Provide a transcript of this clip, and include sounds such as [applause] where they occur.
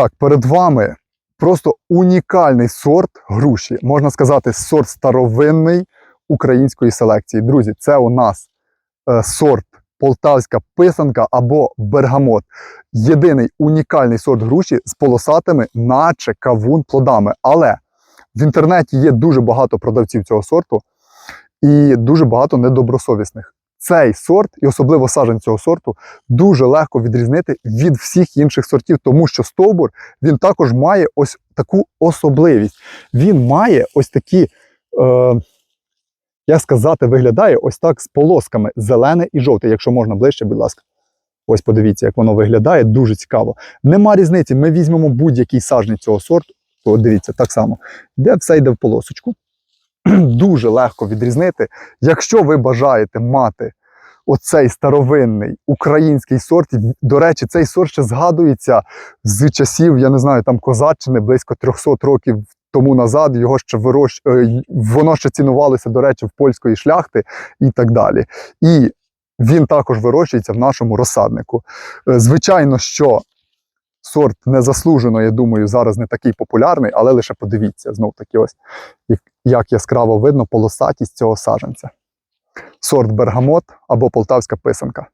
так, перед вами просто унікальний сорт груші. Можна сказати, сорт старовинний української селекції. Друзі, це у нас е, сорт полтавська писанка або бергамот. Єдиний унікальний сорт груші з полосатими, наче кавун плодами. Але в інтернеті є дуже багато продавців цього сорту і дуже багато недобросовісних. Цей сорт, і особливо сажень цього сорту, дуже легко відрізнити від всіх інших сортів, тому що стовбур він також має ось таку особливість. Він має ось такі, е, як сказати, виглядає ось так з полосками зелене і жовте. Якщо можна ближче, будь ласка. Ось подивіться, як воно виглядає, дуже цікаво. Нема різниці, ми візьмемо будь-який сажник цього сорту. От дивіться, так само, де все йде в полосочку. [clears throat] Дуже легко відрізнити. Якщо ви бажаєте мати оцей старовинний український сорт, до речі, цей сорт ще згадується з часів, я не знаю, там Козаччини близько 300 років тому назад. Його ще вирощ... е, воно ще цінувалося, до речі, в польської шляхти і так далі. І він також вирощується в нашому розсаднику. Е, Звичайно, що сорт незаслужено, я думаю, зараз не такий популярний, але лише подивіться знов таки, ось як яскраво видно полосатість цього саджанця. Сорт бергамот або полтавська писанка.